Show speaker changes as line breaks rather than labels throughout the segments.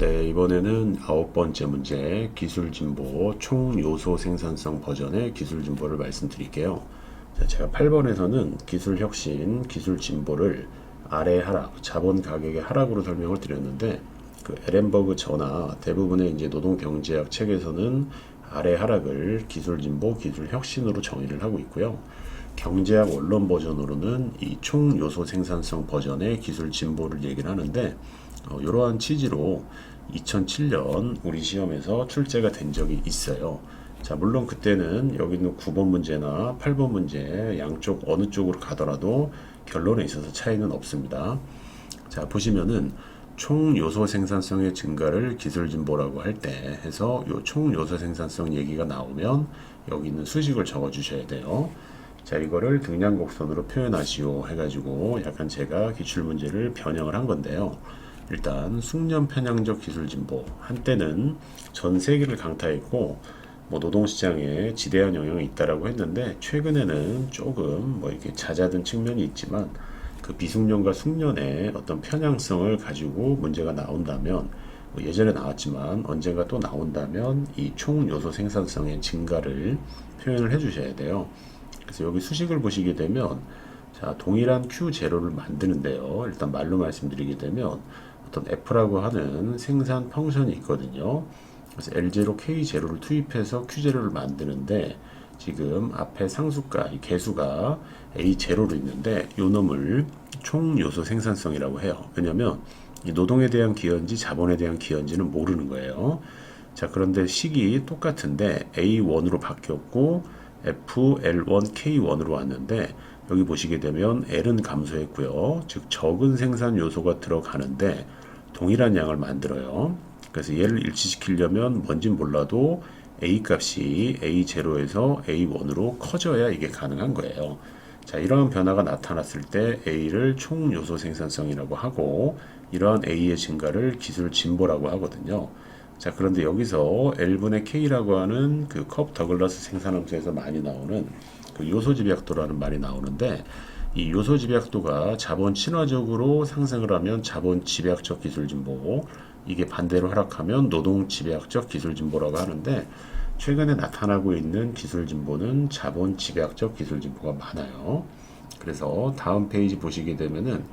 네, 이번에는 아홉 번째 문제 기술 진보 총 요소 생산성 버전의 기술 진보를 말씀드릴게요. 자, 제가 8번에서는 기술 혁신, 기술 진보를 아래 하락, 자본 가격의 하락으로 설명을 드렸는데 그 에렌버그 전화 대부분의 이제 노동 경제학 책에서는 아래 하락을 기술 진보, 기술 혁신으로 정의를 하고 있고요. 경제학 원론 버전으로는 이 총 요소 생산성 버전의 기술 진보를 얘기를 하는데 어, 이러한 취지로 2007년 우리 시험에서 출제가 된 적이 있어요. 자, 물론 그때는 여기 있는 9번 문제나 8번 문제 양쪽 어느 쪽으로 가더라도 결론에 있어서 차이는 없습니다. 자, 보시면은 총 요소 생산성의 증가를 기술 진보라고 할 때 해서 요 총 요소 생산성 얘기가 나오면 여기 있는 수식을 적어 주셔야 돼요. 자, 이거를 등량 곡선으로 표현하시오 해가지고 약간 제가 기출 문제를 변형을 한 건데요. 일단 숙련 편향적 기술 진보 한때는 전 세계를 강타했고 뭐 노동시장에 지대한 영향이 있다라고 했는데 최근에는 조금 뭐 이렇게 잦아든 측면이 있지만 그 비숙련과 숙련의 어떤 편향성을 가지고 문제가 나온다면 뭐 예전에 나왔지만 언젠가 또 나온다면 이 총 요소 생산성의 증가를 표현을 해 주셔야 돼요. 그래서 여기 수식을 보시게 되면 자 동일한 Q 제로를 만드는데요. 일단 말로 말씀드리게 되면 어떤 F라고 하는 생산 펑션이 있거든요. 그래서 L0, K0를 투입해서 Q0를 만드는데 지금 앞에 상수가, 이 개수가 A0로 있는데 요 놈을 총 요소 생산성이라고 해요. 왜냐면 이 노동에 대한 기여인지 자본에 대한 기여인지는 모르는 거예요. 자, 그런데 식이 똑같은데 A1으로 바뀌었고 FL1, K1으로 왔는데 여기 보시게 되면 L은 감소했고요. 즉 적은 생산 요소가 들어가는데 동일한 양을 만들어요. 그래서 얘를 일치시키려면 뭔진 몰라도 A 값이 A0에서 A1으로 커져야 이게 가능한 거예요. 자, 이러한 변화가 나타났을 때 A를 총 요소 생산성이라고 하고 이러한 A의 증가를 기술 진보라고 하거든요. 자, 그런데 여기서 L분의 K라고 하는 그 컵 더글라스 생산함수에서 많이 나오는 그 요소 집약도라는 말이 나오는데 이 요소 집약도가 자본 친화적으로 상승을 하면 자본 집약적 기술 진보, 이게 반대로 하락하면 노동 집약적 기술 진보라고 하는데 최근에 나타나고 있는 기술 진보는 자본 집약적 기술 진보가 많아요. 그래서 다음 페이지 보시게 되면은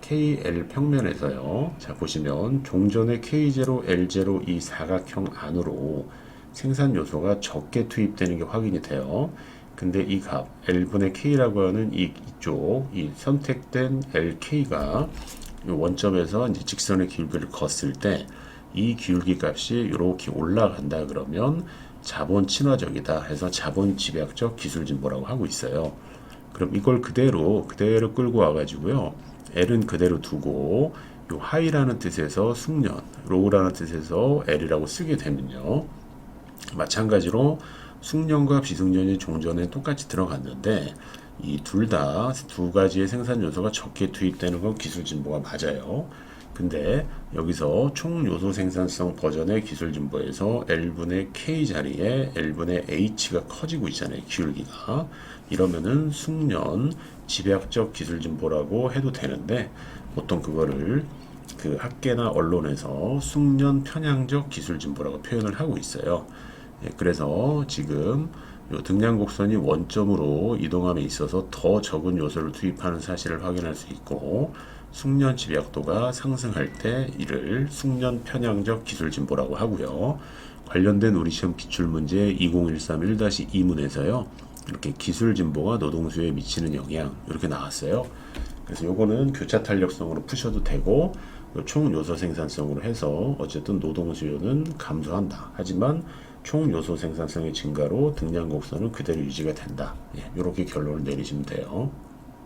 KL 평면에서요. 자 보시면 종전의 K0, L0 이 사각형 안으로 생산 요소가 적게 투입되는 게 확인이 돼요. 근데 이 값 L분의 K라고 하는 이, 이쪽 이 선택된 LK가 이 원점에서 이제 직선의 기울기를 걷을 때 이 기울기 값이 이렇게 올라간다 그러면 자본 친화적이다 해서 자본 집약적 기술 진보라고 하고 있어요. 그럼 이걸 그대로 그대로 끌고 와가지고요. L은 그대로 두고 요 하이라는 뜻에서 숙련, 로우라는 뜻에서 L이라고 쓰게 되면요. 마찬가지로 숙련과 비숙련이 종전에 똑같이 들어갔는데 이 둘 다 두 가지의 생산 요소가 적게 투입되는 건 기술 진보가 맞아요. 근데 여기서 총 요소 생산성 버전의 기술 진보에서 L분의 K 자리에 L분의 H가 커지고 있잖아요. 기울기가. 이러면은 숙련 집약적 기술 진보라고 해도 되는데 보통 그거를 그 학계나 언론에서 숙련 편향적 기술 진보라고 표현을 하고 있어요. 예, 그래서 지금 요 등량 곡선이 원점으로 이동함에 있어서 더 적은 요소를 투입하는 사실을 확인할 수 있고 숙련 집약도가 상승할 때 이를 숙련 편향적 기술 진보라고 하고요. 관련된 우리 시험 기출 문제 20131-2문에서요. 이렇게 기술 진보가 노동수에 미치는 영향 이렇게 나왔어요. 그래서 요거는 교차 탄력성으로 푸셔도 되고 총 요소 생산성으로 해서 어쨌든 노동 수요는 감소한다. 하지만 총 요소 생산성의 증가로 등량 곡선은 그대로 유지가 된다. 예, 이렇게 결론을 내리시면 돼요.